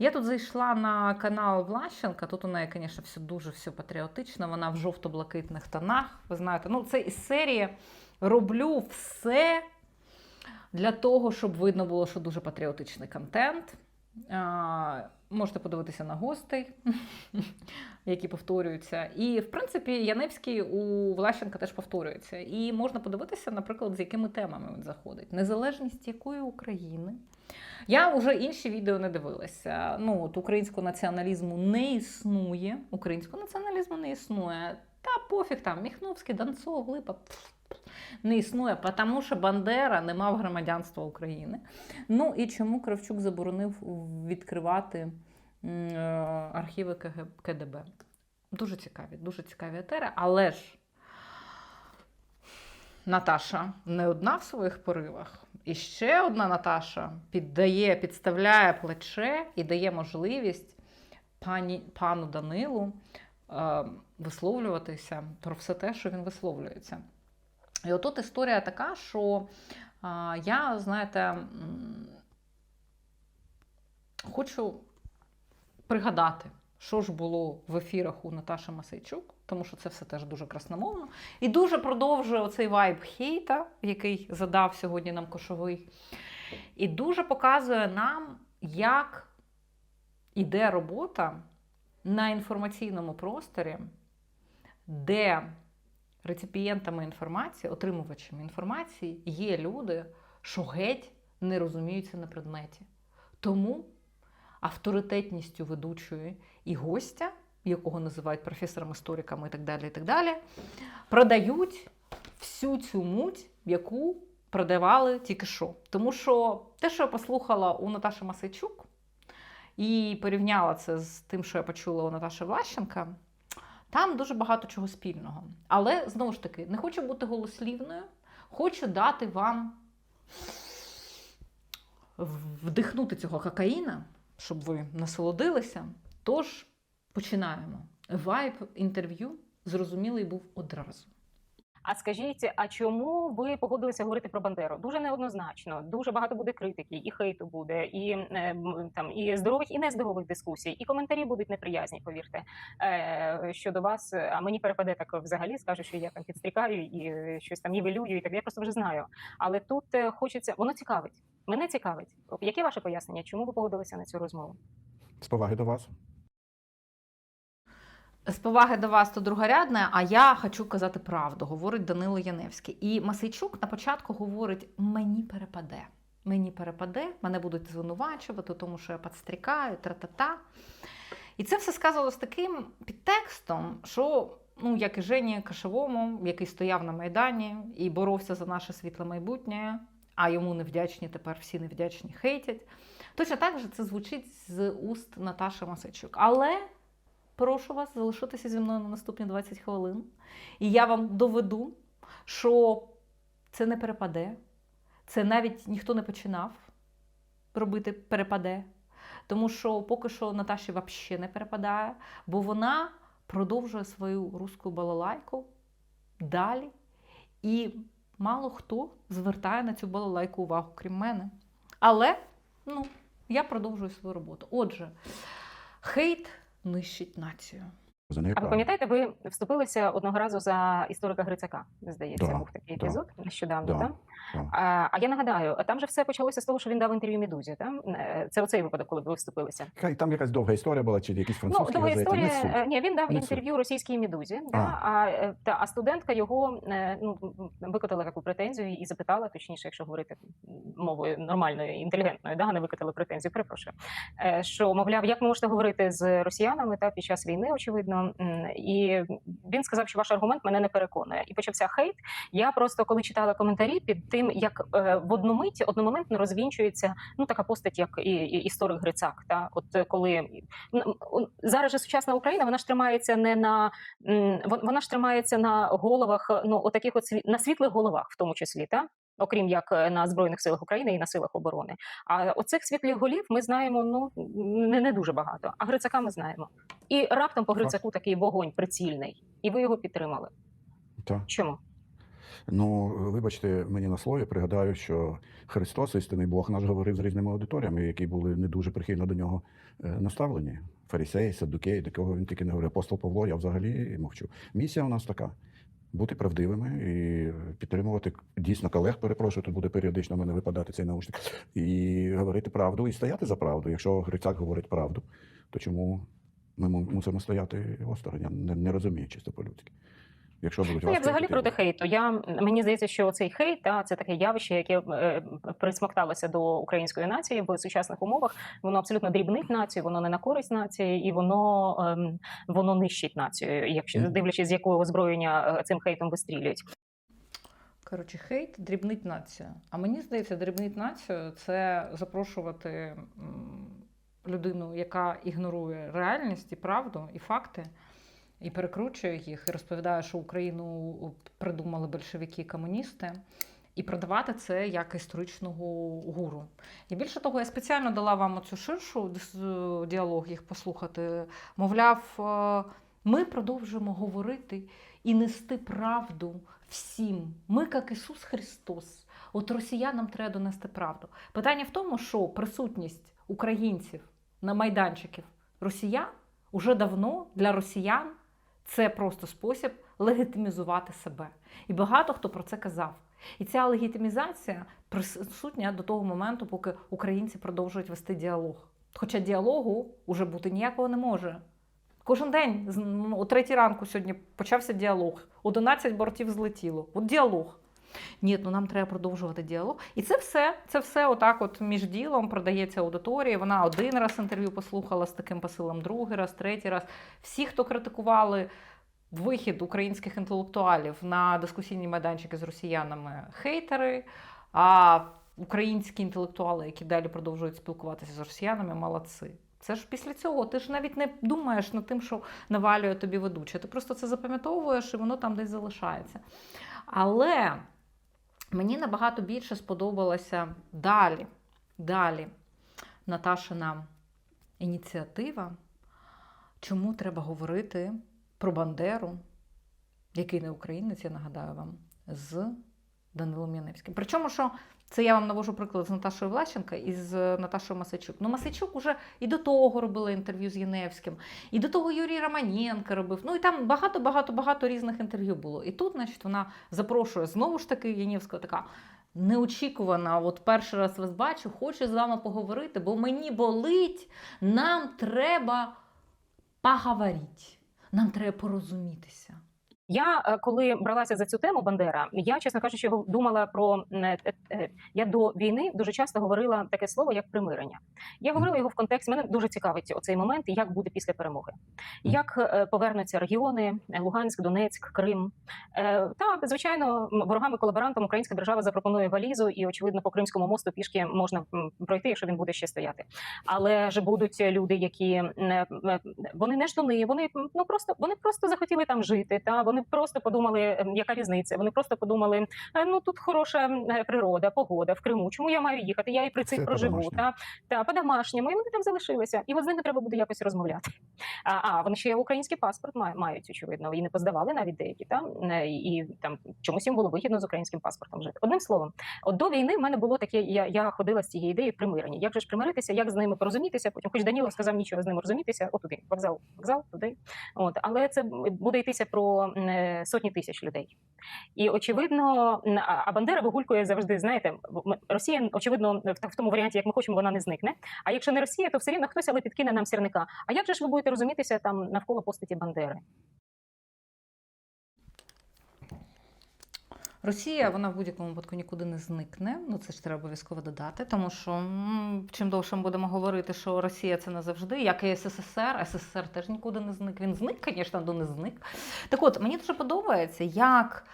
Я тут зайшла на канал Влащенка. Тут у неї, звісно, все дуже все патріотично. Вона в жовто-блакитних тонах. Ви знаєте, ну це із серії роблю все для того, щоб видно було, що дуже патріотичний контент. Можете подивитися на гостей, які повторюються. І, в принципі, Яневський у Влащенка теж повторюється. І можна подивитися, наприклад, з якими темами він заходить. Незалежність якої України. Я вже інші відео не дивилася. Ну, от українського націоналізму не існує. Українського націоналізму не існує. Та пофіг там, Міхновський, Донцов, Липа. пф, Не існує, тому що Бандера не мав громадянства України. Ну і чому Кравчук заборонив відкривати е, архіви КДБ? Дуже цікаві, дуже цікаві етери, але ж Наташа не одна в своїх поривах. І ще одна Наташа піддає, підставляє плече і дає можливість пані, пану Данилу е, висловлюватися про все те, що він висловлюється. І отут історія така, що я, знаєте, хочу пригадати, що ж було в ефірах у Наташі Масейчук, тому що це все теж дуже красномовно. І дуже продовжує оцей вайб хейта, який задав сьогодні нам Кошовий. І дуже показує нам, як іде робота на інформаційному просторі, де реципієнтами інформації, отримувачами інформації є люди, що геть не розуміються на предметі. Тому авторитетністю ведучої і гостя, якого називають професором, істориком і так далі, і так далі, продають всю цю муть, яку продавали тільки що. Тому що те, що я послухала у Наташі Масайчук, і порівняла це з тим, що я почула у Наташі Влащенка, там дуже багато чого спільного. Але знову ж таки, не хочу бути голослівною, хочу дати вам вдихнути цього кокаїна, щоб ви насолодилися. Тож починаємо. Вайб інтерв'ю зрозумілий був одразу. А скажіть, а чому ви погодилися говорити про Бандеру? Дуже неоднозначно, дуже багато буде критики, і хейту буде, і е, там і здорових, і нездорових дискусій, і коментарі будуть неприязні, повірте. Е, щодо вас, а мені перепаде так взагалі, скажу, що я там підстрікаю і е, щось там нівелюю, і так я просто вже знаю. Але тут хочеться, воно цікавить. Мене цікавить. Яке ваше пояснення? Чому ви погодилися на цю розмову? З поваги до вас. З поваги до вас то другорядне, а я хочу казати правду, говорить Данило Яневський. І Масейчук на початку говорить: мені перепаде. Мені перепаде, мене будуть звинувачувати, тому що я підстрікаю, тра-та-та. І це все сказано з таким підтекстом, що, ну, як і Жені Кашевому, який стояв на Майдані і боровся за наше світле майбутнє, а йому невдячні тепер всі невдячні хейтять. Точно так же це звучить з уст Наташі Масейчук. Але прошу вас залишитися зі мною на наступні 20 хвилин. І я вам доведу, що це не перепаде. Це навіть ніхто не починав робити перепаде. Тому що поки що Наташі взагалі не перепадає, бо вона продовжує свою руську балалайку далі. І мало хто звертає на цю балалайку увагу, крім мене. Але ну, я продовжую свою роботу. Отже, хейт нищить націю. А ви пам'ятаєте, ви вступилися одного разу за історика Грицака? Здається, Да, був такий да, епізод нещодавно. да, так? да. А, а я нагадаю, там же все почалося з того, що він дав інтерв'ю Медузі. Так? Це оцей випадок, коли ви вступилися. Хай там якась довга історія була, чи якісь Ну, французькі довга газети. історія. Е, Ні, він дав інтерв'ю російській медузі, да, А. а, е, та, а студентка його е, ну, викотила таку претензію і запитала, точніше, якщо говорити мовою нормальною, інтелігентною, да, не викотила претензію, перепрошую. е, Що, мовляв, як ви можете говорити з росіянами та під час війни, очевидно. І він сказав, що ваш аргумент мене не переконує. І почався хейт. Я просто коли читала коментарі під тим, як е, в одну мить одномоментно розвінчується ну така постать, як і, і історик Грицак. Та от е, коли зараз же сучасна Україна, вона ж тримається не на вона ж тримається на головах, ну отаких от на світлих головах, в тому числі, та окрім як е, на збройних силах України і на силах оборони. А оцих світлих голів ми знаємо ну не, не дуже багато. А Грицака ми знаємо. І раптом по Грицаку такий вогонь прицільний, і ви його підтримали. Так. Чому? Ну, вибачте, мені на слові пригадаю, що Христос, істинний Бог, наш говорив з різними аудиторіями, які були не дуже прихильно до нього е, наставлені. Фарисеї, саддукеї, до кого він тільки не говорив. Апостол Павло, я взагалі мовчу. Місія у нас така. Бути правдивими і підтримувати дійсно колег, перепрошую, тут буде періодично мене випадати цей наушник, і говорити правду, і стояти за правду. Якщо Грицак говорить правду, то чому ми мусимо стояти осторонь? Я не, не розумію чисто по-людськи. Якщо будуть Ну, я взагалі критикувати. проти хейту. Я мені здається, що цей хейт та це таке явище, яке е, присмокталося до української нації в сучасних умовах. Воно абсолютно дрібнить націю, воно не на користь нації, і воно ем, воно нищить націю. Якщо дивлячись, з якого озброєння е, цим хейтом вистрілюють. Коротше, хейт дрібнить націю. А мені здається, дрібнить націю це запрошувати людину, яка ігнорує реальність і правду, і факти, і перекручує їх, і розповідає, що Україну придумали большевики, комуністи. І продавати це як історичного гуру. І більше того, я спеціально дала вам оцю ширшу діалог їх послухати. Мовляв, е, ми продовжуємо говорити і нести правду всім. Ми, як Ісус Христос. От росіянам треба донести правду. Питання в тому, що присутність українців на майданчиків росіян уже давно для росіян це просто спосіб легітимізувати себе. І багато хто про це казав. І ця легітимізація присутня до того моменту, поки українці продовжують вести діалог. Хоча діалогу уже бути ніякого не може. Кожен день ну, о третій ранку сьогодні почався діалог. 11 бортів злетіло. От діалог. Ні, ну нам треба продовжувати діалог. І це все, це все отак, от між ділом продається аудиторії. Вона один раз інтерв'ю послухала з таким посилом, другий раз, третій раз. Всі, хто критикували вихід українських інтелектуалів на дискусійні майданчики з росіянами, хейтери. А українські інтелектуали, які далі продовжують спілкуватися з росіянами, молодці. Це ж після цього ти ж навіть не думаєш над тим, що навалює тобі ведуча. Ти просто це запам'ятовуєш і воно там десь залишається. Але мені набагато більше сподобалася далі, далі Наташина ініціатива, чому треба говорити про Бандеру, який не українець, я нагадаю вам, з Данилом Яневським. Причому, що це я вам навожу приклад з Наташою Влащенко і з Наташою Масичук. Ну, Масичук уже і до того робила інтерв'ю з Яневським, і до того Юрій Романенко робив. Ну і там багато, багато, багато різних інтерв'ю було. І тут, значить, вона запрошує знову ж таки Яневського така. Неочікувана, от перший раз вас бачу, хочу з вами поговорити, бо мені болить, нам треба поговорити, нам треба порозумітися. Я е, коли бралася за цю тему Бандера, я чесно кажучи, думала про е, е, я до війни дуже часто говорила таке слово як примирення. Я говорила його в контексті. Мене дуже цікавить оцей момент, як буде після перемоги, як повернуться регіони Луганськ, Донецьк, Крим. Та звичайно, м, ворогам і колаборантам українська держава запропонує валізу, і очевидно, по Кримському мосту пішки можна пройти, якщо він буде ще стояти. Але ж будуть люди, які вони не ждуни, вони ну просто вони просто захотіли там жити. Та вони просто подумали, ем, яка різниця. Вони просто подумали, е, ну тут хороша е, природа, погода в Криму. Чому я маю їхати? Я і при цих проживу. Та та по-домашньому, і вони там залишилися. І от з ними треба буде якось розмовляти. А, а вони ще український паспорт мають, очевидно, і не поздавали навіть деякі там і, і там чомусь їм було вигідно з українським паспортом жити. Одним словом, от до війни в мене було таке. Я, я ходила з цією ідеєю примирення. Як же ж примиритися, як з ними порозумітися? Потім, хоч Данілов сказав нічого з ними розумітися, отуди, вокзал, вокзал, туди. От але це буде йтися про е, сотні тисяч людей. І очевидно, а а Бандера вигулькує завжди. Знаєте, Росія, очевидно, в тому варіанті, як ми хочемо, вона не зникне. А якщо не Росія, то все рівно хтось але підкине нам сірника. А як же ж ви будете розумітися там навколо постаті Бандери? Росія вона в будь-якому випадку нікуди не зникне. Ну це ж треба обов'язково додати, тому що чим довше ми будемо говорити, що Росія це не завжди, як і СССР, СССР теж нікуди не зник. Він зник, звісно, але не зник. Так от мені дуже подобається, як.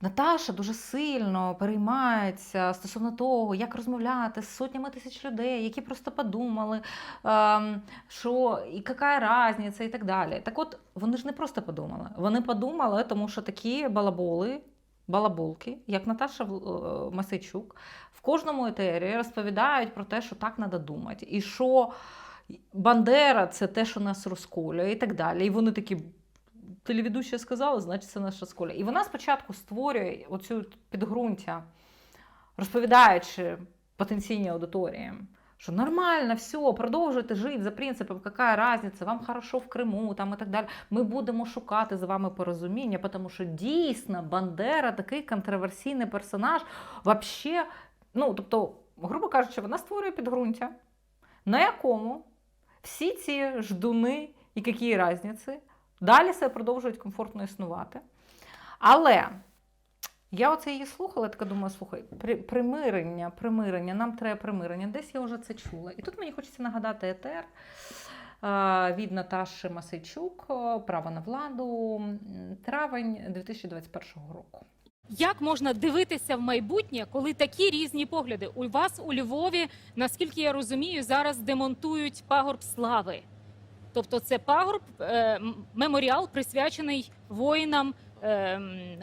Наташа дуже сильно переймається стосовно того, як розмовляти з сотнями тисяч людей, які просто подумали, ем, що і яка різниця, і так далі. Так от вони ж не просто подумали. Вони подумали, тому що такі балаболи, балаболки, як Наташа е, Масичук, в кожному етері розповідають про те, що так треба думати, і що Бандера це те, що нас розколює, і так далі. І вони такі. телеведуща сказала, значить це наша школа. І вона спочатку створює оцю підґрунтя, розповідаючи потенційній аудиторії, що нормально, все, продовжуйте жити за принципом, яка різниця, вам хорошо в Криму там і так далі. Ми будемо шукати з вами порозуміння, тому що дійсно Бандера такий контроверсійний персонаж. Вообще, ну тобто, грубо кажучи, вона створює підґрунтя, на якому всі ці ждуни і які різниці далі себе продовжують комфортно існувати. Але я оце її слухала, така думаю, слухай, при, примирення, примирення, нам треба примирення. Десь я вже це чула. І тут мені хочеться нагадати етер від Наташі Масейчук е, Право на владу, травень 2021 року. Як можна дивитися в майбутнє, коли такі різні погляди? У вас у Львові, наскільки я розумію, зараз демонтують пагорб слави. Тобто це пагорб, е, меморіал присвячений воїнам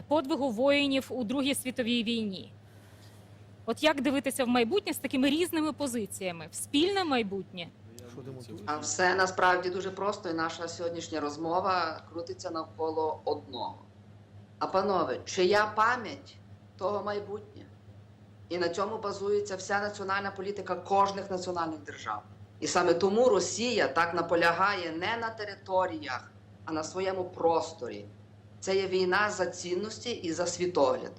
подвигу воїнів у Другій світовій війні. От як дивитися в майбутнє з такими різними позиціями? В спільне майбутнє? А все насправді дуже просто, і наша сьогоднішня розмова крутиться навколо одного. А панове, чия пам'ять того майбутнє? І на цьому базується вся національна політика кожних національних держав. І саме тому Росія так наполягає не на територіях, а на своєму просторі. Це є війна за цінності і за світогляд.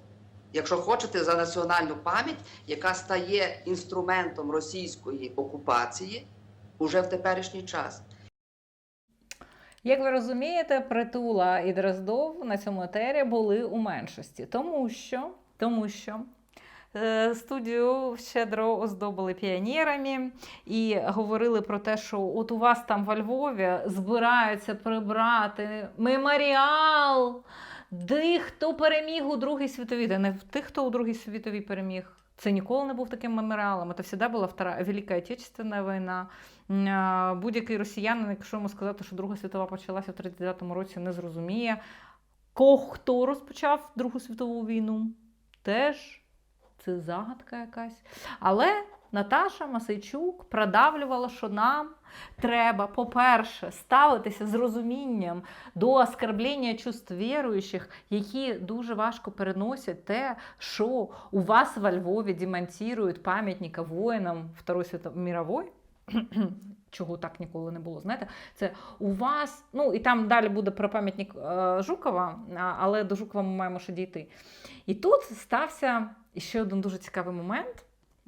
Якщо хочете, за національну пам'ять, яка стає інструментом російської окупації уже в теперішній час. Як ви розумієте, Притула і Дроздов на цьому етері були у меншості, тому що, тому що студію щедро оздобили піонерами і говорили про те, що от у вас там во Львові збираються прибрати меморіал тих, хто переміг у Другій світовій, та не тих, хто у Другій світовій переміг. Це ніколи не був таким меморіалом. Це завжди була Втора Велика Отечественна війна. Будь-який росіянин, якщо йому сказати, що Друга світова почалася в 39-му році, не зрозуміє. Ко хто розпочав Другу світову війну? Теж це загадка якась. Але Наташа Масейчук продавлювала, що нам треба, по-перше, ставитися з розумінням до оскорблення чувств віруючих, які дуже важко переносять те, що у вас во Львові демонтують пам'ятника воїнам Второї світової мірової. Чого так ніколи не було. Знаєте, це у вас, ну і там далі буде про пам'ятник е, Жукова, але до Жукова ми маємо ще дійти. І тут стався ще один дуже цікавий момент,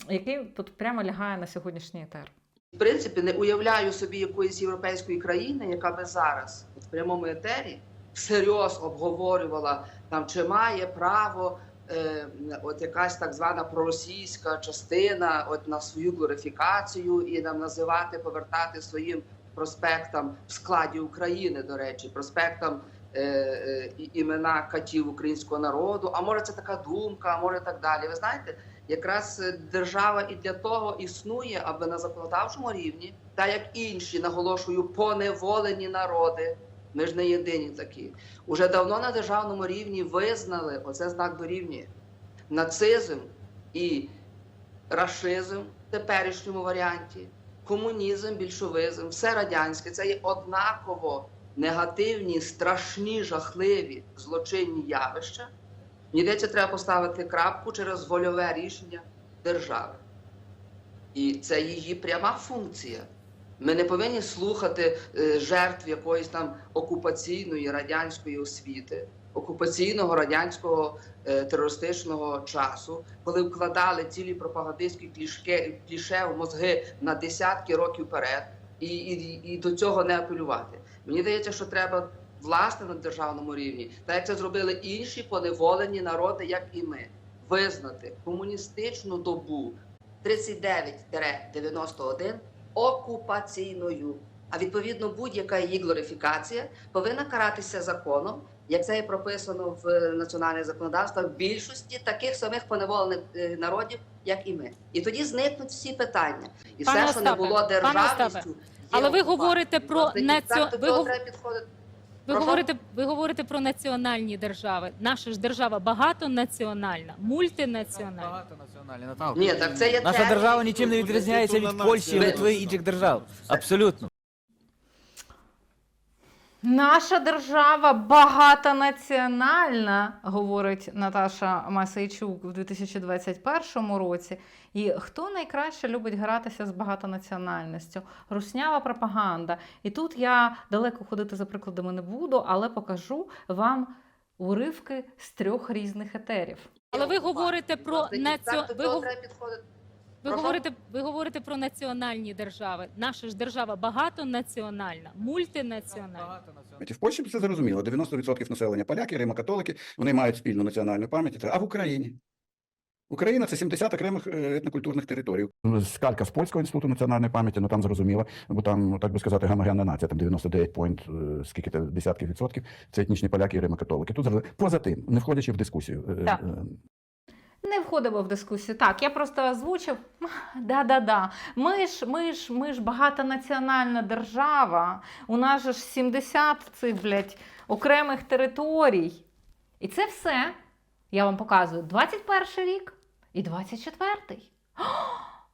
який тут прямо лягає на сьогоднішній етер. В принципі, не уявляю собі якоїсь європейської країни, яка би зараз в прямому етері всерйоз обговорювала там, чи має право е, от якась так звана проросійська частина от на свою глорифікацію і нам називати, повертати своїм проспектам в складі України, до речі, проспектам і- імена катів українського народу. А може це така думка, а може так далі. Ви знаєте, якраз е, держава і для того існує, аби на законодавчому рівні, та як інші, наголошую, поневолені народи. Ми ж не єдині такі. Уже давно на державному рівні визнали оце знак дорівнює нацизм і рашизм в теперішньому варіанті, комунізм, більшовизм, все радянське це є однаково негативні, страшні, жахливі злочинні явища. Мені здається, треба поставити крапку через вольове рішення держави. І це її пряма функція. Ми не повинні слухати е, жертв якоїсь там окупаційної радянської освіти, окупаційного радянського е, терористичного часу, коли вкладали цілі пропагандистські кліше в мозги на десятки років вперед, і, і, і до цього не апелювати. Мені здається, що треба власне на державному рівні, так як це зробили інші поневолені народи, як і ми, визнати комуністичну добу 39-91 окупаційною. А відповідно будь-яка її глорифікація повинна каратися законом, як це є прописано в національних законодавствах в більшості таких самих поневолених е, народів, як і ми. І тоді зникнуть всі питання. І Пане все, що не було державністю, Остапе, але ви говорите про національні націо- ви гов- Ви говорите, ви говорите про національні держави. Наша ж держава багатонаціональна, мультинаціональна. Багатонаціональна Наталка. Ні, так це є Наша держава нічим не відрізняється від Польщі, Литви і інших держав. Абсолютно. Наша держава багатонаціональна, говорить Наташа Масейчук в 2021 році. І хто найкраще любить гратися з багатонаціональністю? Руснява пропаганда. І тут я далеко ходити за прикладами не буду, але покажу вам уривки з трьох різних етерів. Але ви говорите про Так, націо... до ви, ви Прошу? говорите, ви говорите про національні держави. Наша ж держава багатонаціональна, мультинаціональна. В Польщі це зрозуміло. 90% населення поляки, римокатолики, вони мають спільну національну пам'ять. А в Україні? Україна це 70 окремих е, етнокультурних територій. Скалька з польського інституту національної пам'яті, ну там зрозуміло, бо там, ну, так би сказати, гомогенна нація, там 99 point, е, скільки це десятків відсотків, це етнічні поляки і римокатолики. Тут поза тим, не входячи в дискусію. е, Так. Не входимо в дискусію. Так, я просто озвучив. Да-да-да. Ми ж, ми ж, ми ж багатонаціональна держава. У нас же ж 70 цих, блядь, окремих територій. І це все. Я вам показую 21 рік і 24-й.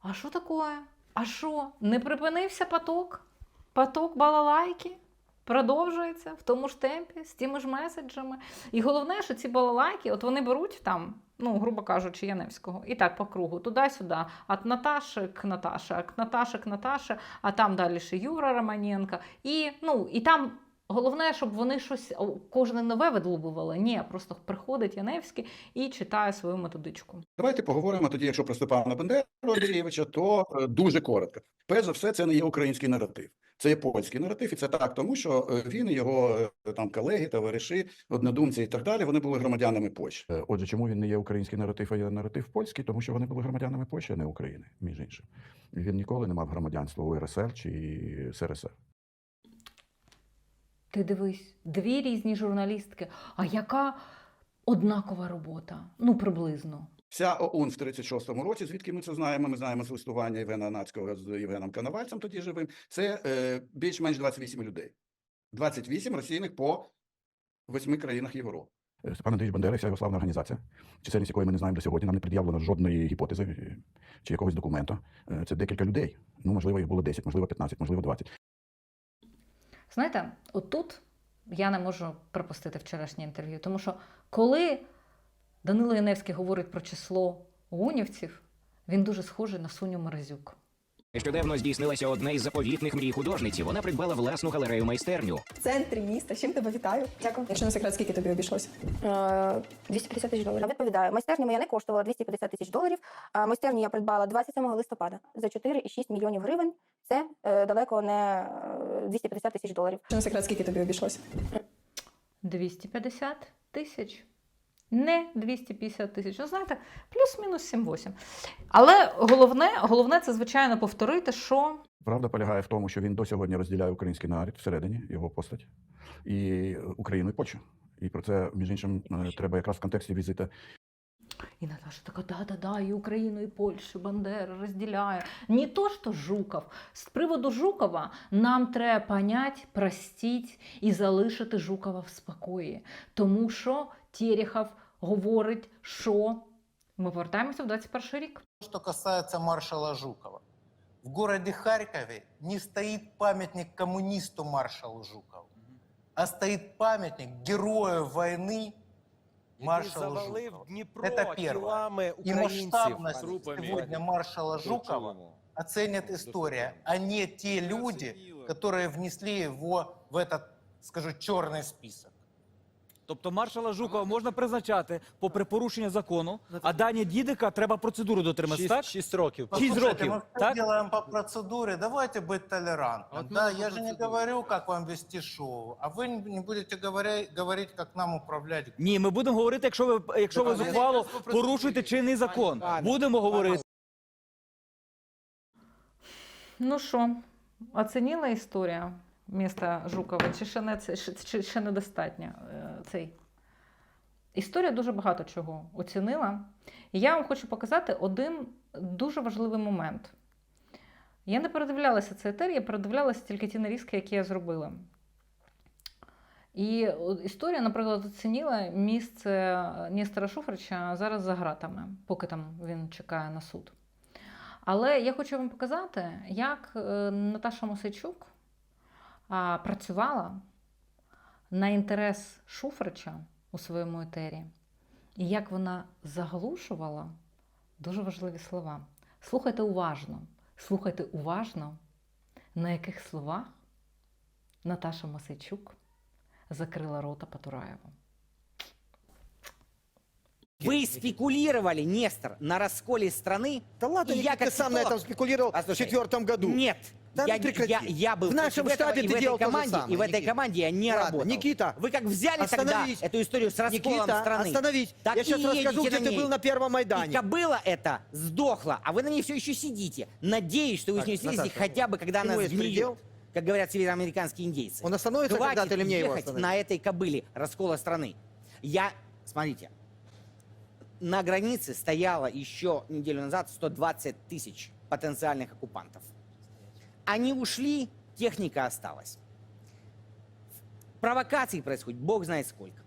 А що таке? А що? Не припинився поток? Поток балалайки? Продовжується в тому ж темпі, з тими ж меседжами. І головне, що ці балалайки, от вони беруть там, ну, грубо кажучи, Яневського, і так по кругу, туди-сюди, от Наташі к Наташі, от Наташі к Наташі, а там далі ще Юра Романенко. І, ну, і там головне, щоб вони щось кожне нове видлубували. Ні, просто приходить Яневський і читає свою методичку. Давайте поговоримо тоді, якщо про Степана Бандеру Андрійовича, то е, дуже коротко. Перш за все, це не є український наратив. Це є польський наратив, і це так, тому що е, він і його е, там колеги, товариші, однодумці і так далі, вони були громадянами Польщі. Е, Отже, чому він не є український наратив, а є наратив польський? Тому що вони були громадянами Польщі, а не України, між іншим. Він ніколи не мав громадянства у РСР чи СРСР. Ти дивись, дві різні журналістки. А яка однакова робота? Ну, приблизно. Вся ОУН в 36-му році, звідки ми це знаємо? Ми знаємо з листування Євгена Нацького з Євгеном Коновальцем, тоді живим. Це е, більш-менш 28 людей. 28 російних по восьми країнах Європи. Степан Андрійович Бандера, вся його славна організація, чисельність якої ми не знаємо до сьогодні, нам не пред'явлено жодної гіпотези е, чи якогось документу. Е, Це декілька людей. Ну, можливо, їх було 10, можливо, 15, можливо, 20. Знаєте, отут я не можу пропустити вчорашнє інтерв'ю, тому що коли Данило Яневський говорить про число гунівців, він дуже схожий на Соню Морозюк. Нещодавно здійснилася одна із заповітних мрій художниці. Вона придбала власну галерею майстерню. в центрі міста. З чим тебе вітаю? Дякую. Якщо не секрет, скільки тобі обійшлося? Е, 250 тисяч доларів. Відповідаю, майстерня моя не коштувала 250 тисяч доларів. А майстерню я придбала 27 листопада за 4,6 мільйонів гривень. Це е, далеко не е, 250 тисяч доларів. Якщо не секрет, скільки тобі обійшлося? 250 тисяч. Не 250 тисяч. Ну, знаєте, плюс-мінус 7-8. Але головне, головне це, звичайно, повторити, що Правда полягає в тому, що він до сьогодні розділяє український народ всередині, його постать, і Україну і Польщу. І про це, між іншим, е, треба якраз в контексті візита І Наташа така, да-да-да, і Україну, і Польщу, Бандера розділяє. Не то, що Жуков. З приводу Жукова нам треба понять, простіть і залишити Жукова в спокої. Тому що Терехов говорить, що ми повертаємося в 21 рік. Что касается маршала Жукова. В городе Харькове не стоит памятник коммунисту маршалу Жукову, а стоит памятник герою войны маршалу завалив Жукову. Дніпро Это первое. тілами И українців масштабность трупами. сегодня маршала Жукова оценит история, а не те люди, которые внесли его в этот, скажу, черный список. Тобто маршала Жукова можна призначати попри порушення закону, а Дані Дідика треба процедуру дотриматися, так? Шість років. Шесть Послушайте, років, мы всё так? делаем по процедуре, давайте быть толерантным. Вот мы да, по я же не процедуре. говорю, как вам вести шоу, а вы не не будете говоря- говорить, как нам управлять. Ні, ми будемо говорити, якщо ви якщо ви Так, але зухвало якраз по процедурі. порушуєте чинний закон. Пане, Будемо говорити. Ну що, оцінила історія Міста Жукова? Чи ще, не, чи, ще недостатньо е, цей? Історія дуже багато чого оцінила. І я вам хочу показати один дуже важливий момент. Я не передивлялася цей етер, я передивлялася тільки ті нарізки, які я зробила. І історія, наприклад, оцінила місце Нестора Шуфрича зараз за гратами, поки там він чекає на суд. Але я хочу вам показати, як е, Наташа Мосейчук а, працювала на інтерес Шуфрича у своєму етері, і як вона заглушувала дуже важливі слова. Слухайте уважно, слухайте уважно, на яких словах Наташа Масейчук закрила рота Патураєву. Вы спекулировали, Нестор, на расколе страны. Да ладно, И Никита, я как ты сам на психолог- этом спекулировал в Послушай, четвертом году. Нет. Да я, ну прекрати. я, я был В нашем против этого, штабе и ты в этой делал команде, самое, и в этой Никита. команде я не Ладно, работал. Никита, Вы как взяли остановись. тогда эту историю с расколом Никита, страны. остановись. так Я и сейчас расскажу, где ты был на Первом И Майдане. кобыла эта сдохла, а вы на ней все еще сидите. Надеюсь, что вы Так, с ней слезете Наташа, хотя бы, когда ты она сгниет, как говорят североамериканские индейцы. Он остановится когда-то или мне его остановить? на этой кобыле раскола страны. Я, смотрите, на границе стояло еще неделю назад 120 тысяч потенциальных оккупантов. Они ушли, техника осталась. Провокаций происходит, бог знает сколько.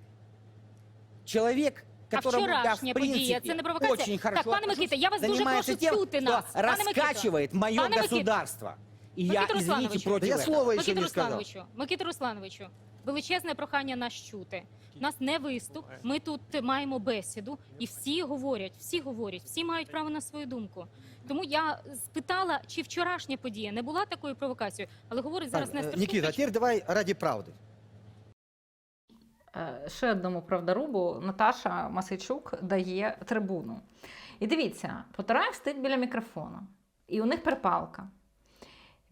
Человек, А я, в принципе, це не провокація? очень хорошо Так, пане отношусь, Микита, я вас дуже занимается прошу тем, чути нас. Пане раскачивает мое Пане государство. И я, Микита извините, Русланович. против Да я этого. слово еще Микита не сказал. Руслановичу, Микита Руслановичу, величезне прохання нас чути. У нас не виступ. Ми тут маємо бесіду, і всі говорять, всі говорять, всі мають право на свою думку. Тому я спитала, чи вчорашня подія не була такою провокацією, але говорить зараз Так, э, Нестор Никита, а давай ради правды. Е, ще одному правдорубу Наташа Масичук дає трибуну. І дивіться, Потараєв стоїть біля мікрофону, і у них перепалка.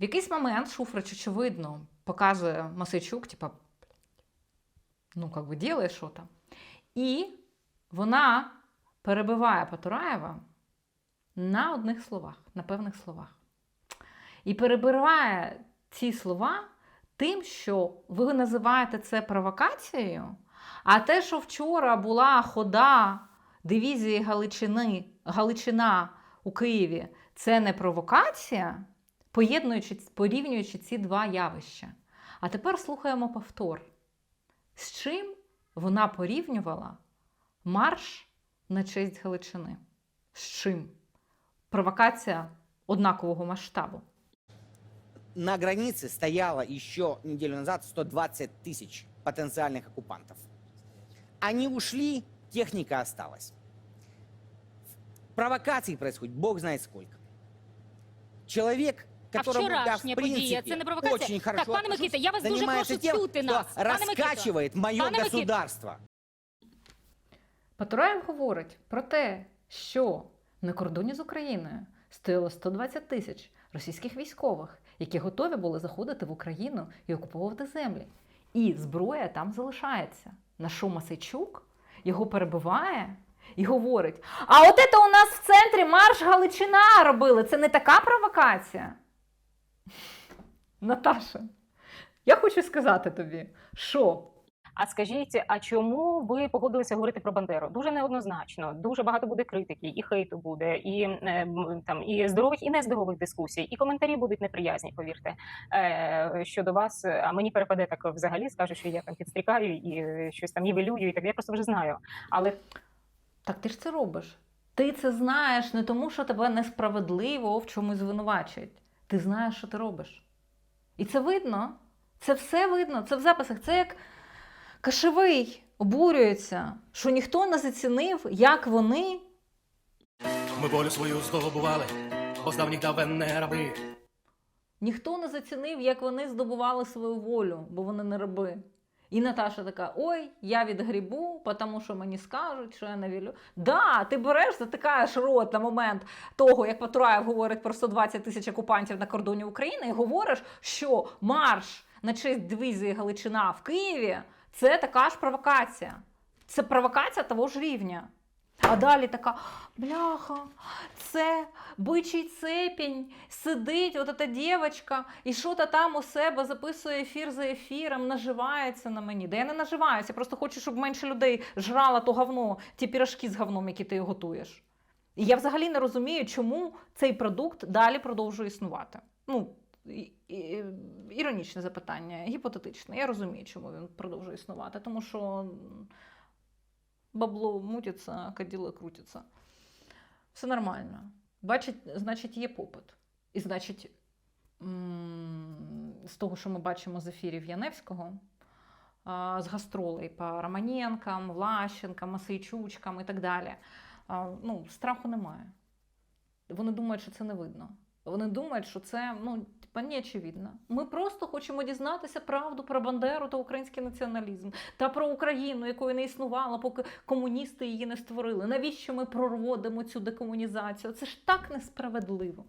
В якийсь момент Шуфрич, очевидно, показує Масичук, типа, ну, как би, ділає що там. І вона перебиває Потураєва на одних словах, на певних словах. І перебиває ці слова тим, що ви називаєте це провокацією, а те, що вчора була хода дивізії Галичини, Галичина у Києві, це не провокація, поєднуючи, порівнюючи ці два явища. А тепер слухаємо повтор. З чим вона порівнювала марш на честь Галичини? З чим? Провокація однакового масштабу. на границе стояло еще неделю назад 120 тысяч потенциальных оккупантов. Они ушли, техника осталась. Провокаций происходит, бог знает сколько. Человек, которому я, в принципе, це не провокація? очень хорошо Так, пане Микита, я вас дуже прошу тем, чути кто нас. Пане Микита, раскачивает мое Пане государство. Патураєв говорить про те, що на кордоні з Україною стояло 120 тисяч російських військових, які готові були заходити в Україну і окуповувати землі. І зброя там залишається. На що Масайчук його перебиває і говорить: А от це у нас в центрі марш Галичина робили. Це не така провокація. Наташа, я хочу сказати тобі, що А скажіть, а чому ви погодилися говорити про Бандеру? Дуже неоднозначно. Дуже багато буде критики, і хейту буде, і е, там і здорових, і нездорових дискусій, і коментарі будуть неприязні. Повірте е, щодо вас. А мені перепаде так взагалі, скаже, що я там підстрікаю і е, щось там нівелюю, і так я просто вже знаю. Але Так ти ж це робиш. Ти це знаєш не тому, що тебе несправедливо в чомусь звинувачують. Ти знаєш, що ти робиш. І це видно. Це все видно, це в записах. Це як кашевий обурюється, що ніхто не зацінив, як вони Ми волю свою здобували, бо з давніх давен не раби. Ніхто не зацінив, як вони здобували свою волю, бо вони не раби. І Наташа така: ой, я від грібу, тому що мені скажуть, що я не вілю. Да, ти береш, затикаєш рот на момент того, як Патураєв говорить про 120 тисяч окупантів на кордоні України, і говориш, що марш на честь дивізії Галичина в Києві це така ж провокація. Це провокація того ж рівня. А далі така бляха, це бичий цепінь, сидить от ця дівчинка, і що-то там у себе записує ефір за ефіром, наживається на мені. Да я не наживаюся, я просто хочу, щоб менше людей жрала то говно, ті пірашки з говном, які ти готуєш. І я взагалі не розумію, чому цей продукт далі продовжує існувати. Ну, і- і- іронічне запитання, гіпотетичне. Я розумію, чому він продовжує існувати, тому що бабло мутиться, каділо крутиться. Все нормально. Бачить, значить, є попит. І значить, з того, що ми бачимо з ефірів Яневського, з гастролей по Романенкам, Влащенкам, Масейчучкам і так далі. Ну, страху немає. Вони думають, що це не видно. Вони думають, що це ну, типа, не очевидно. Ми просто хочемо дізнатися правду про Бандеру та український націоналізм та про Україну, якої не існувало, поки комуністи її не створили. Навіщо ми проводимо цю декомунізацію? Це ж так несправедливо.